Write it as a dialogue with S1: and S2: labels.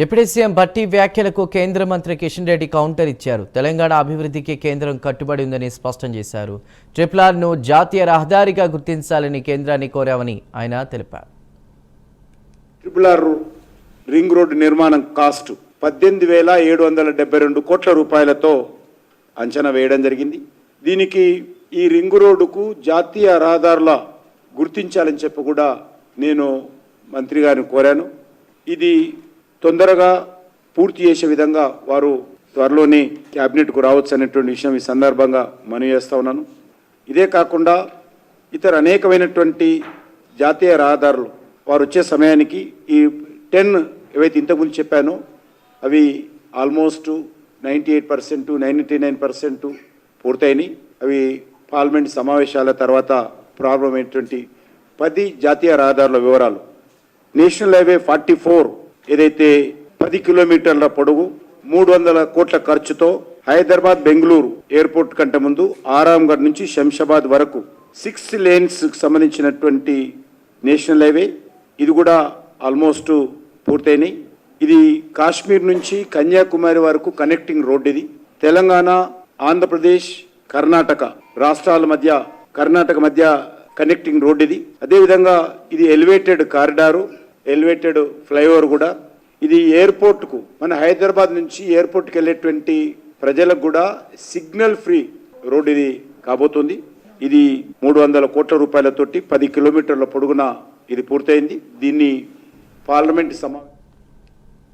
S1: Deputy CM Bhatti వ్యాఖ్యలకు కేంద్ర మంత్రి కిషన్ రెడ్డి కౌంటర్ ఇచ్చారు. తెలంగాణ అభివృద్ధికి కేంద్రం కట్టుబడి ఉందని స్పష్టం చేశారు. ట్రిపుల్ ఆర్ను జాతీయ రహదారిగా గుర్తించాలని కేంద్రాన్ని కోరామని ఆయన తెలిపారు.
S2: ట్రిపుల్ ఆర్ రింగ్ రోడ్డు నిర్మాణం కాస్ట్ పద్దెనిమిది వేల ఏడు వందల డెబ్బై రెండు కోట్ల రూపాయలతో అంచనా వేయడం జరిగింది. దీనికి ఈ రింగ్ రోడ్డుకు జాతీయ రహదారుల గుర్తించాలని చెప్పి కూడా నేను మంత్రి గారిని కోరాను. ఇది తొందరగా పూర్తి చేసే విధంగా వారు త్వరలోనే క్యాబినెట్కు రావచ్చు అనేటువంటి విషయం ఈ సందర్భంగా మనవి చేస్తూ ఉన్నాను. ఇదే కాకుండా ఇతర అనేకమైనటువంటి జాతీయ రహదారులు వారు వచ్చే సమయానికి ఈ టెన్ ఏవైతే ఇంతకుముందు చెప్పానో అవి almost ninety eight percent ninety nine percent పూర్తయినాయి. అవి పార్లమెంట్ సమావేశాల తర్వాత ప్రారంభమైనటువంటి పది జాతీయ రహదారుల వివరాలు. నేషనల్ హైవే ఫార్టీ ఫోర్ ఏదైతే పది కిలోమీటర్ల పొడవు మూడు వందల కోట్ల ఖర్చుతో హైదరాబాద్ బెంగళూరు ఎయిర్పోర్ట్ కంటే ముందు ఆరాంఘడ్ నుంచి శంషాబాద్ వరకు సిక్స్ లేన్స్ సంబంధించినటువంటి నేషనల్ హైవే. ఇది కూడా ఆల్మోస్ట్ పూర్తయినాయి. ఇది కాశ్మీర్ నుంచి కన్యాకుమారి వరకు కనెక్టింగ్ రోడ్ ఇది. తెలంగాణ ఆంధ్రప్రదేశ్ కర్ణాటక రాష్ట్రాల మధ్య కర్ణాటక మధ్య కనెక్టింగ్ రోడ్ ఇది. అదేవిధంగా ఇది ఎలివేటెడ్ కారిడారు. ఎలివేటెడ్ ఫ్లైఓవర్ కూడా. ఇది ఎయిర్పోర్ట్కు మన హైదరాబాద్ నుంచి ఎయిర్పోర్ట్కి వెళ్ళేటువంటి ప్రజలకు కూడా సిగ్నల్ ఫ్రీ రోడ్ ఇది కాబోతుంది. ఇది మూడు వందల కోట్ల రూపాయలతోటి పది కిలోమీటర్ల పొడుగున ఇది పూర్తయింది. దీన్ని పార్లమెంట్ సమా